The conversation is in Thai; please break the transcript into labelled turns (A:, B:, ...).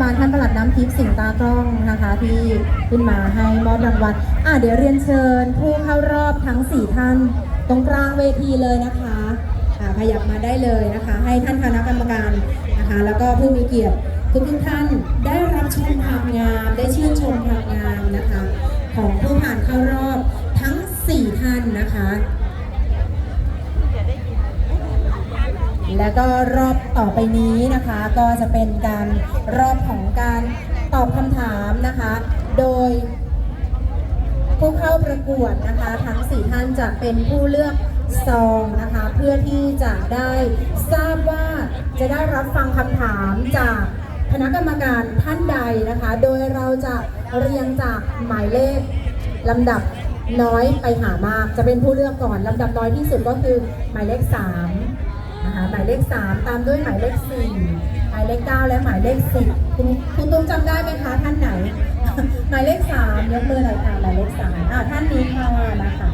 A: บาลท่านประหลัดน้ำทิพย์สิงตากล้องนะคะที่ขึ้นมาให้มอบรางวัลอะเดี๋ยวเรียนเชิญผู้เข้ารอบทั้ง 4 ท่าน ตรงกลางเวทีเลยนะคะอะขยับมาได้เลยนะคะ ให้ท่านคณะกรรมการนะคะ แล้วก็ผู้มีเกียรติทุกท่านได้รับชมความงามได้ชื่นชมความงาม แล้วก็รอบต่อไปนี้นะคะ ก็จะเป็นการรอบของการตอบคำถามนะคะ โดยผู้เข้าประกวดนะคะ ทั้ง 4 ท่านจะเป็นผู้เลือกซองนะคะ เพื่อที่จะได้ทราบว่าจะได้รับฟังคำถามจากคณะกรรมการท่านใดนะคะ โดยเราจะเรียงจากหมายเลขลำดับน้อยไปหามาก จะเป็นผู้เลือกก่อนลำดับน้อยที่สุดก็คือหมายเลข 3 นะคะหมายเลข 3 ตามด้วยหมายเลข 4 หมายเลข 9 และหมายเลข 10 คุณคุณตุ้มจำได้ไหมคะท่านไหน หมายเลข 3 ยกมือหน่อยค่ะหมายเลข3อ่าท่านนี้ค่ะนะคะ